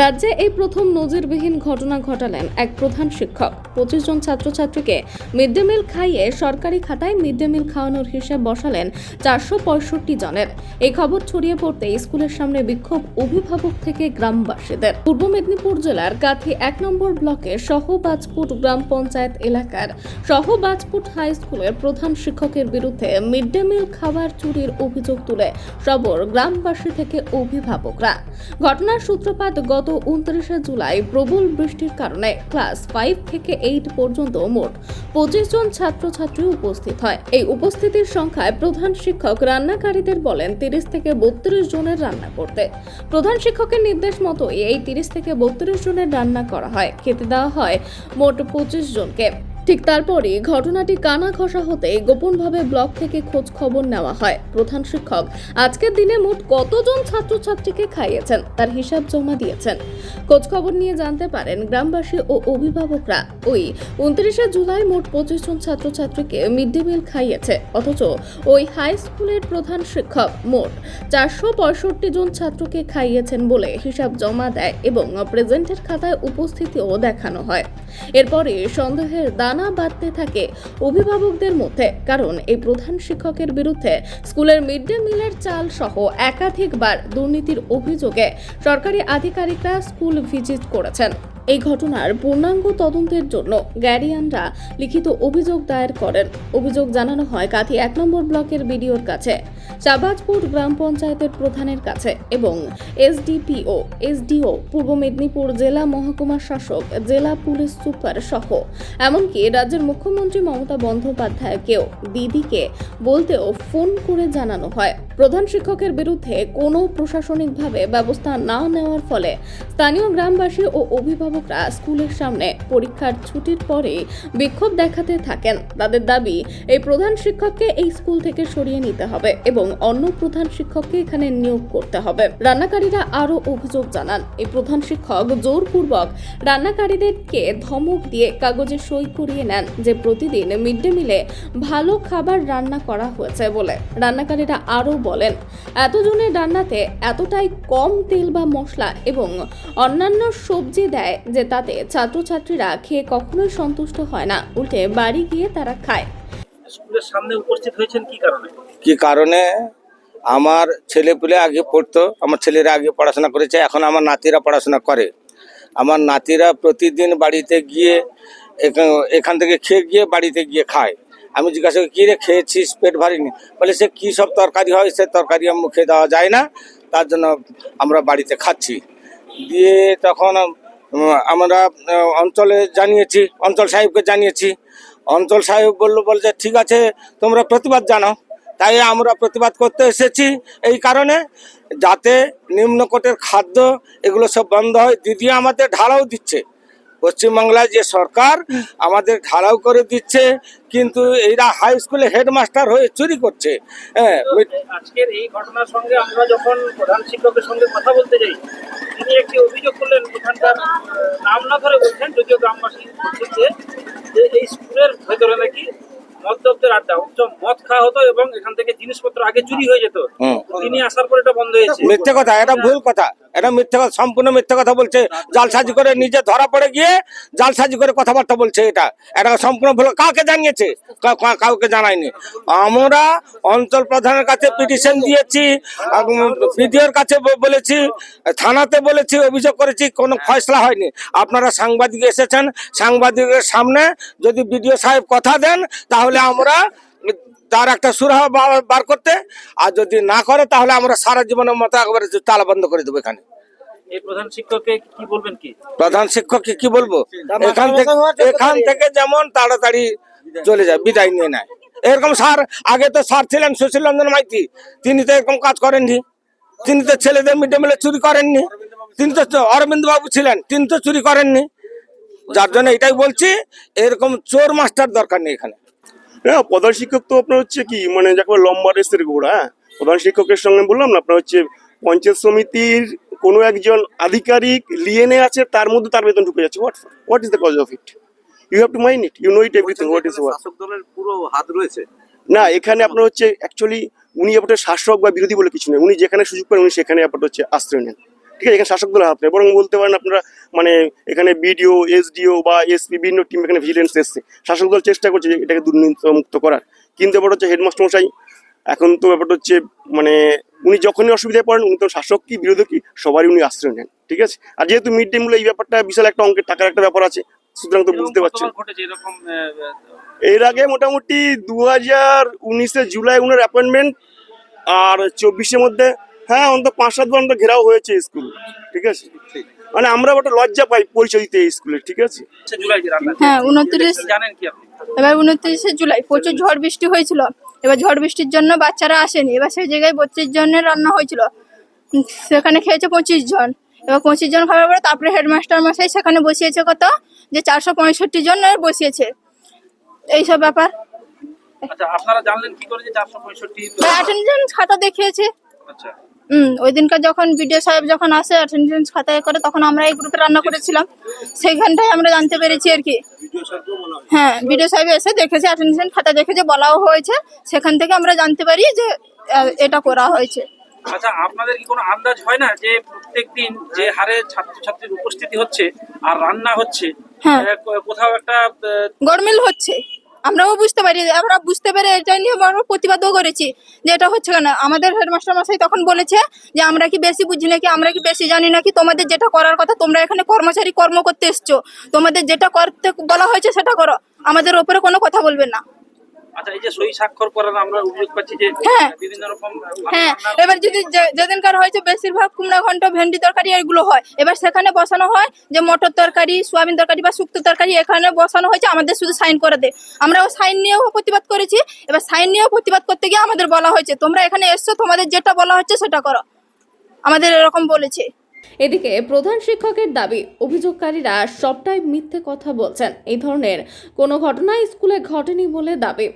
রাজ্যে এই প্রথম নজিরবিহীন ঘটনা ঘটালেন এক প্রধান শিক্ষক। পঁচিশ জন ছাত্রছাত্রীকে মিড ডে মিল খাইয়ে সরকারি খাতায় মিড ডে মিল খাওয়ানোর হিসেব বসালেন চারশো পঁয়ষট্টি জনের। এই খবর ছড়িয়ে পড়তে স্কুলের সামনে বিক্ষোভ অভিভাবক থেকে গ্রামবাসীদের। পূর্ব মেদিনীপুর জেলার কাথি এক নম্বর ব্লকের সহবাজপুট গ্রাম পঞ্চায়েত এলাকার সহবাজপুট হাই স্কুলের প্রধান শিক্ষকের বিরুদ্ধে মিড ডে মিল খাবার চুরির অভিযোগ তুলে সবর গ্রামবাসী থেকে অভিভাবকরা। ঘটনার সূত্রপাত গত উনত্রিশে জুলাই প্রবল বৃষ্টির কারণে ক্লাস ফাইভ থেকে এইট পর্যন্ত মোট পঁচিশ জন ছাত্রছাত্রী উপস্থিত হয়। এই উপস্থিতির সংখ্যায় প্রধান শিক্ষক রান্নাকারীদের বলেন, তিরিশ থেকে বত্রিশ জনের রান্না করতে। প্রধান শিক্ষকের নির্দেশ মতো এই তিরিশ থেকে বত্রিশ জনের রান্না করা হয়। খেতে দেওয়া হয় মোট পঁচিশ জনকে। ঠিক তারপরই ঘটনাটি কানা ঘষা হতে গোপনভাবে ব্লক থেকে খোঁজ খবর নেওয়া হয়। প্রধান শিক্ষক, আজকের দিনে মোট কতজন ছাত্রছাত্রীকে খাইয়েছেন? তার হিসাব জমা দিয়েছেন। খোঁজ খবর নিয়ে জানতে পারেন, গ্রামবাসী ও অভিভাবকরা ওই উনত্রিশে জুলাই মোট পঁচিশ জন ছাত্রছাত্রীকে মিড ডে মিল খাইয়েছে। অথচ ওই হাই স্কুলের প্রধান শিক্ষক মোট চারশো পঁয়ষট্টি জন ছাত্রকে খাইয়েছেন বলে হিসাব জমা দেয় এবং প্রেজেন্টের খাতায় উপস্থিতিও দেখানো হয়। এরপরে সন্দেহের দানা বাঁধতে থাকে অভিভাবকদের মধ্যে, কারণ এই প্রধান শিক্ষকের বিরুদ্ধে স্কুলের মিড ডে মিলের চাল সহ একাধিকবার দুর্নীতির অভিযোগে সরকারি আধিকারিকরা স্কুল ভিজিট করেছেন। এই ঘটনার পূর্ণাঙ্গ তদন্তের জন্য গ্যারিয়ানরা লিখিত অভিযোগ দায়ের করেন। অভিযোগ জানানো হয় কাথি এক নম্বর ব্লকের বিডিওর কাছে, শাহবাজপুর গ্রাম পঞ্চায়েতের প্রধানের কাছে এবং এসডিপিও, এসডিও, পূর্ব মেদিনীপুর জেলা মহকুমা শাসক, জেলা পুলিশ সুপার সহ, এমনকি রাজ্যের মুখ্যমন্ত্রী মমতা বন্দ্যোপাধ্যায়কেও দিদিকে বলতেও ফোন করে জানানো হয়। প্রধান শিক্ষকের বিরুদ্ধে কোনো প্রশাসনিকভাবে ব্যবস্থা না নেওয়ার ফলে স্থানীয় গ্রামবাসী ও অভিভাবকরা স্কুলের সামনে পরীক্ষার ছুটির পরে বিক্ষোভ দেখাতে থাকেন। তাদের দাবি, এই প্রধান শিক্ষককে এই স্কুল থেকে সরিয়ে নিতে হবে এবং অন্য প্রধান শিক্ষককে এখানে নিয়োগ করতে হবে। রান্নাকারীরা আরও অভিযোগ জানান, এই প্রধান শিক্ষক জোরপূর্বক রান্নাকারীদেরকে ধমক দিয়ে কাগজে সই করিয়ে নেন যে প্রতিদিন মিড ডে মিলে ভালো খাবার রান্না করা হয়েছে বলে। রান্নাকারীরা আরও বলেন এতজনের রান্নাতে এতটাই কম তেল বা মশলা এবং অন্যান্য সবজি দেয় যে তাতে ছাত্রছাত্রীরা খেয়ে কখনোই সন্তুষ্ট হয় না। উল্টে বাড়ি গিয়ে তারা খায়। স্কুলের সামনে উপস্থিত হয়েছেন কি কারণে? কি কারণে? আমার ছেলে পুলে আগে পড়তো আমার ছেলেরা আগে পড়াশোনা করেছে এখন আমার নাতিরা পড়াশোনা করে। আমার নাতিরা প্রতিদিন বাড়িতে গিয়ে এখান- এখান থেকে খেয়ে গিয়ে বাড়িতে গিয়ে খায়। আমি জিজ্ঞাসা করি কী রে খেয়েছিস? পেট ভারিনি? বলে, সে কী সব তরকারি হয়? সে তরকারি আমার মুখে দেওয়া যায় না। তার জন্য আমরা বাড়িতে খাচ্ছি। দিয়ে তখন আমরা অঞ্চলে জানিয়েছি, অঞ্চল সাহেবকে জানিয়েছি। অঞ্চল সাহেব বলল, বল যে, ঠিক আছে, তোমরা প্রতিবাদ জানাও। তাই আমরা প্রতিবাদ করতে এসেছি এই কারণে, যাতে নিম্নকোটের খাদ্য এগুলো সব বন্ধ হয়। দিদি আমাদের ঢালাও দিচ্ছে। পশ্চিমবাংলায় যে সরকার আমাদের ঘাড়াও করে দিচ্ছে কিন্তু এইরা হাই স্কুলে হেডমাস্টার হয়ে চুরি করছে। হ্যাঁ আজকের এই ঘটনার সঙ্গে আমরা যখন প্রধান শিক্ষকের সঙ্গে কথা বলতে যাই তিনি একটি অভিযোগ করলেন এখানকার নাম না ধরে বলছেন যদিও গ্রামবাসী যে এই স্কুলের ভেতরে নাকি মদ্যপদের আড্ডা উচ্চ মদ খাওয়া হতো এবং এখান থেকে জিনিসপত্র আগে চুরি হয়ে যেত। তিনি আসার পর এটা বন্ধ হয়েছে। মিথ্যে কথা এটা ভুল কথা এটা মিথ্যে কথা সম্পূর্ণ মিথ্যে কথা বলছে। জালসাজি করে নিজে ধরা পড়ে গিয়ে জালসাজি করে কথাবার্তা বলছে এটা। এটা সম্পূর্ণ ভুল কাকে জানিয়েছে? কাউকে জানায়নি। আমরা অঞ্চল প্রধানের কাছে পিটিশন দিয়েছি বিডিওর কাছে বলেছি থানাতে বলেছি অভিযোগ করেছি কোনো ফয়সলা হয়নি। আপনারা সাংবাদিক এসেছেন সাংবাদিকের সামনে যদি বিডিও সাহেব কথা দেন তাহলে আমরা তার একটা সুরাহা বার করতে আর যদি না করে তাহলে আমরা সারা জীবনের মতো একবারে তালা বন্ধ করে দেবো এখানে। প্রধান শিক্ষককে কি বলবেন কি? প্রধান শিক্ষককে কি বলব? এখান থেকে এখান থেকে যেমন তাড়াতাড়ি চলে যায় বিদায় নিয়ে নেয়। এরকম স্যার আগে তো স্যার ছিলেন সুশীল রঞ্জন মাইতি তিনি তো এরকম কাজ করেননি। তিনি তো ছেলেদের মিড ডে মিলে চুরি করেননি। তিনি তো অরবিন্দ বাবু ছিলেন তিনি তো চুরি করেননি। যার জন্য এটাই বলছি এরকম চোর মাস্টার দরকার নেই এখানে। হ্যাঁ প্রধান শিক্ষক তো আপনার হচ্ছে কি মানে যাকে লম্বা রেসের ঘোড়া হ্যাঁ প্রধান শিক্ষকের সঙ্গে বললাম না আপনার হচ্ছে পঞ্চায়েত সমিতির কোনো একজন আধিকারিক লিয়েনে আছে তার মধ্যে তার বেতন ঢুকে যাচ্ছে what what is the cause of it you have to mind it you know it everything what is what শাসক দলের পুরো হাত রয়েছে। না এখানে আপনার হচ্ছে অ্যাকচুয়ালি উনি আপনার শাসক বা বিরোধী বলে কিছু নেই উনি যেখানে সুযোগ পান উনি সেখানে আপনার হচ্ছে আশ্রয় নেন। ঠিক আছে এখানে শাসক দলের হাত নেই। বরং বলতে পারেন আপনারা মানে এখানে বিডিও এসডিও বা এসপি বিভিন্ন টিম এখানে ভিজিলেন্স এসছে। শাসক দল চেষ্টা করছে এটাকে দুর্নীতিমুক্ত করার। কিন্তু ব্যাপারটা হচ্ছে হেডমাস্টার মশাই এখন তো ব্যাপারটা হচ্ছে মানে উনি যখনই অসুবিধায় পড়েন উনি তো শাসক কি বিরোধী কি সবারই উনি আশ্রয় নেন ঠিক আছে? আর যেহেতু মিড ডে মিলে এই ব্যাপারটা বিশাল একটা অঙ্কের টাকার একটা ব্যাপার আছে সুতরাং তো বুঝতে পারছেন। এর আগে মোটামুটি দু হাজার উনিশে জুলাই উনার অ্যাপয়েন্টমেন্ট আর চব্বিশের মধ্যে হ্যাঁ অন্তত পাঁচ সাত বার অন্তত ঘেরাও হয়েছে স্কুল ঠিক আছে? মানে আমরা একটা লজ্জা পাই পরিচয় দিতে স্কুলে ঠিক আছে? হ্যাঁ উনত্রিশ জানেন কি আপনি? এবার উনত্রিশে জুলাই প্রচুর ঝড় বৃষ্টি হয়েছিল। এবার ঝড় বৃষ্টির জন্য বাচ্চারা আসেনি। এবার সেই জায়গায় বত্রিশ জনের রান্না হয়েছিল। সেখানে খেয়েছে পঁচিশ জন। এবার পঁচিশ জন খাবার পরে তারপরে হেডমাস্টার মশাই সেখানে বসিয়েছে কত? যে চারশো পঁয়ষট্টি জন বসিয়েছে। এইসব ব্যাপার। আচ্ছা আপনারা জানলেন কি করে যে চারশো পঁয়ষট্টি অ্যাটেন্ডেন্স খাতা দেখিয়েছে। আচ্ছা। ওই দিনকার যখন বিডিও সাহেব যখন আসে অ্যাটেন্ডেন্স খাতায় করে তখন আমরা এই গ্রুপে রান্না করেছিলাম। সেইখানটাই আমরা জানতে পেরেছি আর কি। হ্যাঁ বিডিও সাহেব এসে দেখেছে অ্যাটেন্ডেন্স খাতা দেখেছে বলাও হয়েছে সেখান থেকে আমরা জানতে পারি যে এটা করা হয়েছে। আচ্ছা আপনাদের কি কোনো আন্দাজ হয় না যে প্রত্যেকদিন যে হারে ছাত্রছাত্রীর উপস্থিতি হচ্ছে আর রান্না হচ্ছে? হ্যাঁ। কোথাও একটা গরমিল হচ্ছে। আমরাও বুঝতে পারি, আমরা বুঝতে পেরে এটা নিয়ে আমরা প্রতিবাদও করেছি যে এটা হচ্ছে কেন? আমাদের হেডমাস্টার মশাই তখন বলেছে যে, আমরা কি বেশি বুঝি নাকি? আমরা কি বেশি জানি নাকি? তোমাদের যেটা করার কথা তোমরা এখানে কর্মচারী কর্ম করতে এসছো। তোমাদের যেটা করতে বলা হয়েছে সেটা করো। আমাদের ওপরে কোনো কথা বলবে না। আচ্ছা এই যে সই স্বাক্ষর করার আমরা অভিযোগ পাচ্ছি যে হ্যাঁ। বিভিন্ন রকম হ্যাঁ এবার যদি যে- যেদিনকার হয়েছে বেশিরভাগ কুমড়া ঘন্ট ভেন্ডি তরকারি এগুলো হয়। এবার সেখানে বসানো হয় যে মটর তরকারি সোয়াবিন তরকারি বা শুক্তো তরকারি এখানে বসানো হয়েছে আমাদের শুধু সাইন করে দে। আমরাও সাইন নিয়েও প্রতিবাদ করেছি। এবার সাইন নিয়েও প্রতিবাদ করতে গিয়ে আমাদের বলা হয়েছে তোমরা এখানে এসছো তোমাদের যেটা বলা হচ্ছে সেটা করো। আমাদের এরকম বলেছে। এদিকে প্রধান শিক্ষকের দাবি অভিযোগকারীরা সবটাই মিথ্যে কথা বলছেন। এই ধরনের কোনো ঘটনা স্কুলে ঘটেনি বলে দাবি।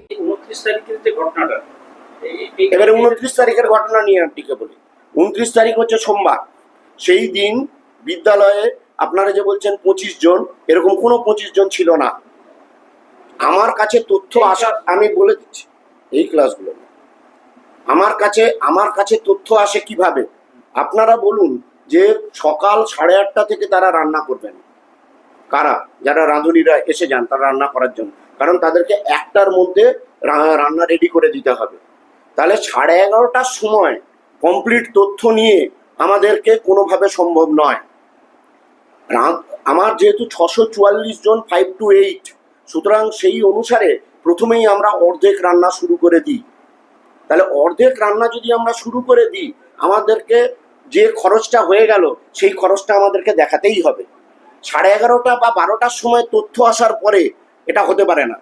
এবারে উনত্রিশ তারিখের ঘটনা নিয়ে আপনাকে বলি উনত্রিশ তারিখ হচ্ছে সোমবার। সেই দিন বিদ্যালয়ে আপনারা যে বলছেন পঁচিশ জন এরকম কোনো পঁচিশ জন ছিল না। আমার কাছে তথ্য আসা আমি বলে দিচ্ছি এই ক্লাসগুলো। আমার কাছে আমার কাছে তথ্য আসে কীভাবে? আপনারা বলুন যে সকাল সাড়ে আটটা থেকে তারা রান্না করবেন। কারা? যারা রাঁধুনিরা এসে যান তারা রান্না করার জন্য। কারণ তাদেরকে একটার মধ্যে রান্না রেডি করে দিতে হবে। তাহলে সাড়ে এগারোটার সময় কমপ্লিট তথ্য নিয়ে আমাদেরকে কোনোভাবে সম্ভব নয়। আমার যেহেতু ছশো চুয়াল্লিশ জন ফাইভ টু এইট সুতরাং সেই অনুসারে প্রথমেই আমরা অর্ধেক রান্না শুরু করে দিই। তাহলে অর্ধেক রান্না যদি আমরা শুরু করে দিই, আমাদেরকে যে খরচটা হয়ে গেল, সেই খরচটা আমাদেরকে দেখাতেই হবে। সাড়ে এগারোটা বা বারোটার সময় তথ্য আসার পরে এটা হতে পারে না।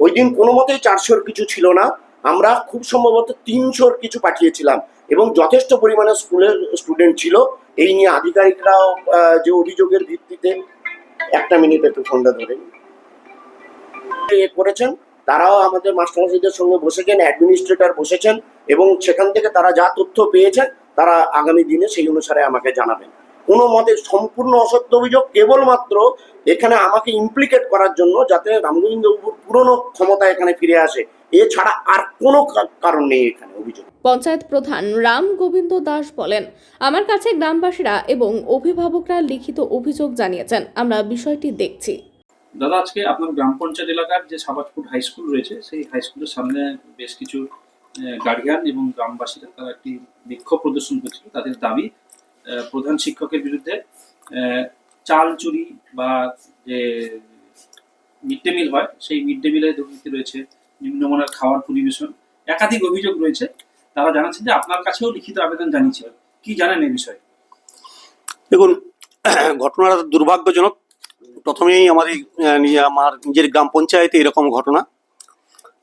ওই দিন কোনো মতেই চারশোর কিছু ছিল না। আমরা খুব সম্ভবত তিনশোর কিছু পাঠিয়েছিলাম এবং যথেষ্ট পরিমাণে স্কুলের স্টুডেন্ট ছিল। এই নিয়ে আধিকারিকরাও যে অভিযোগের ভিত্তিতে একটা মিনিট একটু ফোনটা ধরে করেছেন, তারাও আমাদের মাস্টারমশাইদের সঙ্গে বসেছেন, অ্যাডমিনিস্ট্রেটর বসেছেন এবং সেখান থেকে তারা যা তথ্য পেয়েছেন তারা আগামী দিনে সেই অনুসারে আমাকে জানাবেন। কোনো মতে সম্পূর্ণ অসত্য অভিযোগ কেবলমাত্র এখানে আমাকে ইমপ্লিকেট করার জন্য যাতে রামগোবিন্দবাবুর পুরনো ক্ষমতা এখানে ফিরে আসে। এছাড়া আর কোনো কারণ নেই এখানে অভিযোগ। পঞ্চায়েত প্রধান রাম গোবিন্দ দাস বলেন আমার কাছে গ্রামবাসীরা এবং অভিভাবকরা লিখিত অভিযোগ জানিয়েছেন। আমরা বিষয়টি দেখছি। দাদা আজকে আপনার গ্রাম পঞ্চায়েত এলাকার যে সাবাজপুর হাই স্কুল রয়েছে সেই হাই স্কুলের সামনে বেশ কিছু গার্ডিয়ান এবং গ্রামবাসীরা তারা একটি বিক্ষোভ প্রদর্শন করছিল। তাদের দাবি প্রধান শিক্ষকের বিরুদ্ধে চাল চুরি বা যে মিড ডে মিল হয়, সেই মিড ডে মিলে দুর্নীতি রয়েছে, নিম্নমানের খাওয়ার পরিবেশন, একাধিক অভিযোগ রয়েছে। তারা জানাচ্ছেন যে আপনার কাছেও লিখিত আবেদন জানিয়েছিল কি জানেন এই বিষয়ে? দেখুন, ঘটনাটা দুর্ভাগ্যজনক। প্রথমেই আমাদের আমার নিজের গ্রাম পঞ্চায়েতে এরকম ঘটনা।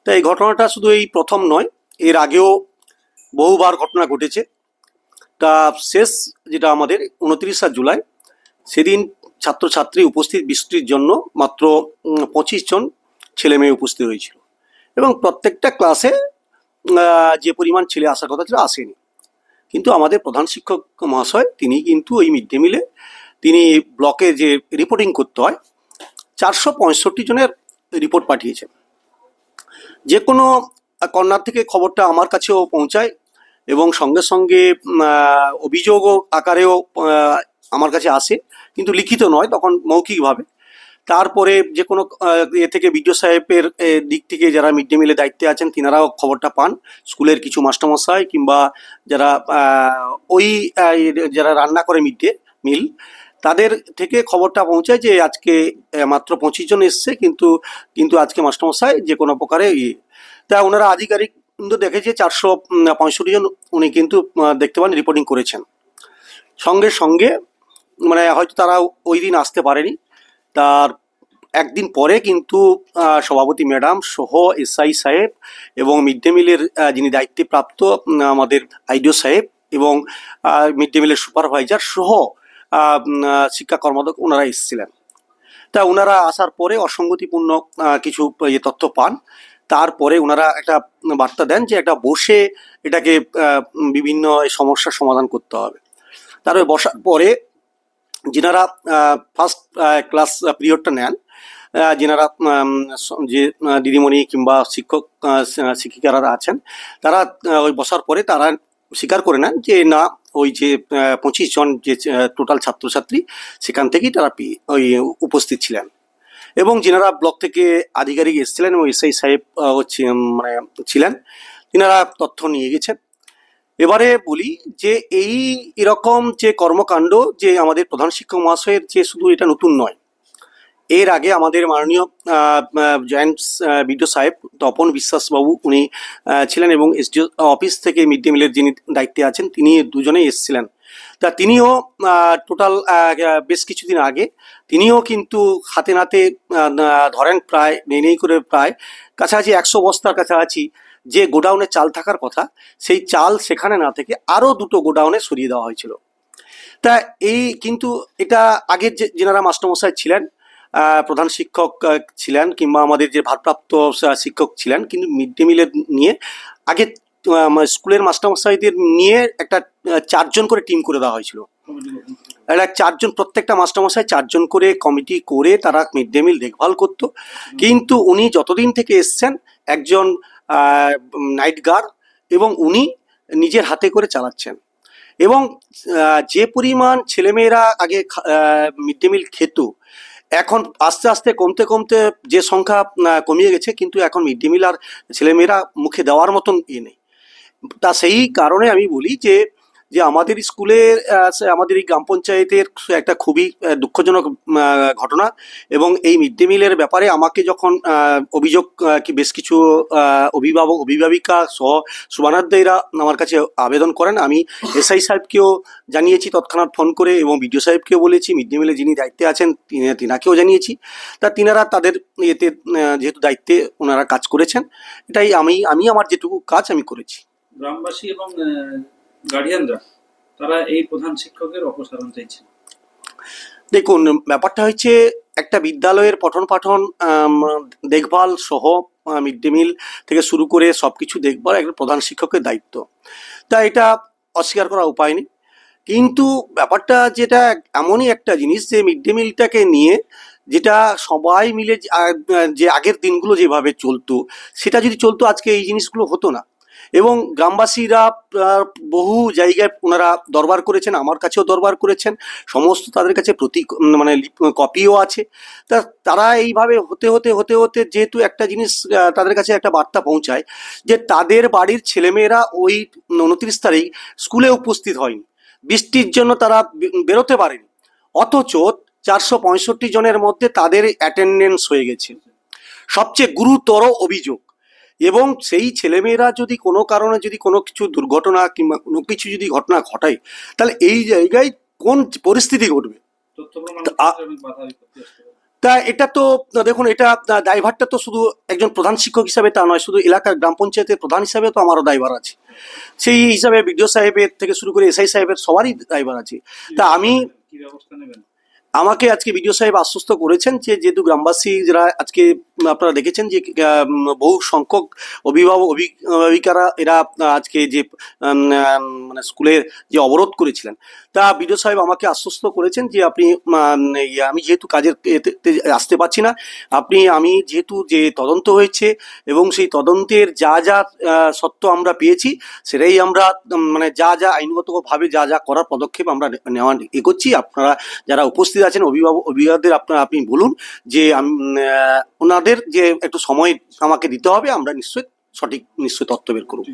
তা এই ঘটনাটা শুধু এই প্রথম নয় এর আগেও বহুবার ঘটনা ঘটেছে। তা শেষ যেটা আমাদের উনত্রিশা জুলাই, সেদিন ছাত্রছাত্রী উপস্থিত বৃষ্টির জন্য মাত্র পঁচিশ জন ছেলে মেয়ে উপস্থিত হয়েছিল। এবং প্রত্যেকটা ক্লাসে যে পরিমাণ ছেলে আসার কথা ছিল আসেনি। কিন্তু আমাদের প্রধান শিক্ষক মহাশয়, তিনি কিন্তু ওই মিড ডে মিলে, তিনি ব্লকে যে রিপোর্টিং করতে হয়, চারশো পঁয়ষট্টি জনের রিপোর্ট পাঠিয়েছেন। যে কোনো কর্নার থেকে খবরটা আমার কাছেও পৌঁছায় এবং সঙ্গে সঙ্গে অভিযোগ আকারেও আমার কাছে আসে। কিন্তু লিখিত নয়, তখন মৌখিকভাবে। তারপরে যে কোনো এ থেকে বিডিও সাহেবের দিক থেকে যারা মিড ডে মিলে দায়িত্বে আছেন, তিনারাও খবরটা পান। স্কুলের কিছু মাস্টারমশাই কিংবা যারা ওই যারা রান্না করে মিড ডে মিল, তাদের থেকে খবরটা পৌঁছায় যে আজকে মাত্র পঁচিশ জন এসছে। কিন্তু কিন্তু আজকে মাস্টারমশাই যে কোনো প্রকারে তা ওনারা আধিকারিক কিন্তু দেখেছে চারশো পঁয়ষট্টি জন উনি কিন্তু দেখতে পান রিপোর্টিং করেছেন। সঙ্গে সঙ্গে মানে হয়তো তারা ওই দিন আসতে পারেনি। তার একদিন পরে কিন্তু সভাপতি ম্যাডাম সহ এসআই সাহেব এবং মিড ডে মিলের যিনি দায়িত্বে প্রাপ্ত আমাদের আইডিও সাহেব এবং মিড ডে মিলের সুপারভাইজার সহ শিক্ষা কর্মদক ওনারা এসেছিলেন। তা ওনারা আসার পরে অসঙ্গতিপূর্ণ কিছু ইয়ে তথ্য পান। তারপরে ওনারা একটা বার্তা দেন যে একটা বসে এটাকে বিভিন্ন সমস্যার সমাধান করতে হবে। তারপরে বসার পরে যেনারা ফার্স্ট ক্লাস পিরিয়ডটা নেন যিনারা যে দিদিমণি কিংবা শিক্ষক শিক্ষিকারা আছেন, তারা ওই বসার পরে তারা স্বীকার করে নেন যে না, ওই যে পঁচিশ জন যে টোটাল ছাত্রছাত্রী, সেখান থেকেই তারা ওই উপস্থিত ছিলেন। এবং যিনারা ব্লক থেকে আধিকারিক এসেছিলেন এবং এসআই সাহেব হচ্ছে মানে ছিলেন, তিনারা তথ্য নিয়ে গেছেন এবারে বলি যে এই এরকম যে কর্মকাণ্ড যে আমাদের প্রধান শিক্ষক মহাশয়ের যে শুধু এটা নতুন নয়, এর আগে আমাদের মাননীয় জয়েন্ট বিডিও সাহেব, তপন বিশ্বাসবাবু উনি ছিলেন এবং এসডিও অফিস থেকে মিড ডে মিলের যিনি দায়িত্বে আছেন, তিনি দুজনেই এসেছিলেন। তা তিনিও টোটাল বেশ কিছুদিন আগে তিনিও কিন্তু হাতে নাতে ধরেন প্রায়, নেই নেই করে প্রায় কাছাকাছি একশো বস্তার কাছাকাছি যে গোডাউনে চাল থাকার কথা, সেই চাল সেখানে না থেকে আরও দুটো গোডাউনে সরিয়ে দেওয়া হয়েছিল। তা এই কিন্তু এটা আগের যে, যেনারা মাস্টারমশাই ছিলেন প্রধান শিক্ষক ছিলেন কিংবা আমাদের যে ভারপ্রাপ্ত শিক্ষক ছিলেন, কিন্তু মিড ডে মিলের নিয়ে আগে স্কুলের মাস্টারমশাইদের নিয়ে একটা চারজন করে টিম করে দেওয়া হয়েছিল। একটা চারজন, প্রত্যেকটা মাস্টারমশাই চারজন করে কমিটি করে তারা মিড ডে মিল দেখভাল করতো। কিন্তু উনি যতদিন থেকে এসছেন, একজন নাইট গার্ড এবং উনি নিজের হাতে করে চালাচ্ছেন। এবং যে পরিমাণ ছেলেমেয়েরা আগে মিড ডে মিল খেত, এখন আস্তে আস্তে কমতে কমতে যে সংখ্যা কমিয়ে গেছে, কিন্তু এখন মিড ডে মিল আর ছেলেমেয়েরা মুখে দেওয়ার মতন ইয়ে নেই। তা সেই কারণে আমি বলি যে যে আমাদের স্কুলের আহ, সে আমাদের এই গ্রাম পঞ্চায়েতের একটা খুবই দুঃখজনক ঘটনা এবং এই মিড ডে মিলের ব্যাপারে আমাকে যখন অভিযোগ কি বেশ কিছু অভিভাবক অভিভাবিকা সহ সুবানাদ্দেরা আমার কাছে আবেদন করেন আমি এসআই সাহেবকেও জানিয়েছি তৎক্ষণাৎ ফোন করে এবং বিডিও সাহেবকেও বলেছি মিড ডে মিলে যিনি দায়িত্বে আছেন তিনি- তিনাকেও জানিয়েছি। তা তিনারা তাদের আহ, যেহেতু দায়িত্বে ওনারা কাজ করেছেন এটাই আমি আমি আমার যেটুকু কাজ আমি করেছি। গ্রামবাসী এবং গার্ডিয়ানরা তারা এই প্রধান শিক্ষকের অপসারণ চাইছে দেখুন, ব্যাপারটা হচ্ছে একটা বিদ্যালয়ের পঠন পাঠন দেখভাল সহ মিড ডে মিল থেকে শুরু করে সব কিছু দেখভাল একটা প্রধান শিক্ষকের দায়িত্ব। তা এটা অস্বীকার করা উপায় নেই। কিন্তু ব্যাপারটা যেটা এমনই একটা জিনিস যে মিড ডে মিলটাকে নিয়ে যেটা সবাই মিলে যে আগের দিনগুলো যেভাবে চলতো, সেটা যদি চলতো, আজকে এই জিনিসগুলো হতো না। এবং গ্রামবাসীরা বহু জায়গায় ওনারা দরবার করেছেন, আমার কাছেও দরবার করেছেন। সমস্ত তাদের কাছে প্রতি মানে কপিও আছে। তা, তারা এইভাবে হতে হতে হতে হতে যেহেতু একটা জিনিস তাদের কাছে একটা বার্তা পৌঁছায় যে তাদের বাড়ির ছেলেমেয়েরা ওই উনত্রিশ তারিখ স্কুলে উপস্থিত হয়নি। বৃষ্টির জন্য তারা বেরোতে পারেনি। অথচ চারশো পঁয়ষট্টি জনের মধ্যে তাদের অ্যাটেন্ডেন্স হয়ে গেছে। সবচেয়ে গুরুতর অভিযোগ এবং সেই ছেলেমেয়েরা যদি কোনো কারণে যদি কোনো কিছু দুর্ঘটনা কিংবা কোনো কিছু যদি ঘটনা ঘটায় তাহলে এই জায়গায় কোন পরিস্থিতি ঘটবে? তো এটা তো দেখুন এটা দায়ভারটা তো শুধু একজন প্রধান শিক্ষক হিসাবে তা নয় শুধু এলাকার গ্রাম পঞ্চায়েতের প্রধান হিসাবে তো আমারও দায়ভার আছে। সেই হিসাবে বিডিও সাহেবের থেকে শুরু করে এসআই সাহেবের সবারই দায়ভার আছে। তা আমি কি ব্যবস্থা নেবেন? আমাকে আজকে বিডিও সাহেব আশ্বস্ত করেছেন যে যেহেতু গ্রামবাসী যারা আজকে আপনারা দেখেছেন যে বহু সংখ্যক অভিভাবক, অভি- অভিভাবিকারা এরা আজকে যে মানে স্কুলের যে অবরোধ করেছিলেন। তা বিডিও সাহেব আমাকে আশ্বস্ত করেছেন যে আপনি আমি যেহেতু কাজের আসতে পারছি না, আপনি, আমি যেহেতু যে তদন্ত হয়েছে এবং সেই তদন্তের যা যা সত্য আমরা পেয়েছি, সেটাই আমরা মানে যা যা আইনগতভাবে যা যা করার পদক্ষেপ আমরা নেওয়া এগোচ্ছি আপনারা যারা উপস্থিত আছেন অভিভাবক, অভিভাবকদের আপনার আপনি বলুন যে ওনাদের যে একটু সময় আমাকে দিতে হবে, আমরা নিশ্চয়ই সঠিক, নিশ্চয়ই তথ্য বের করব।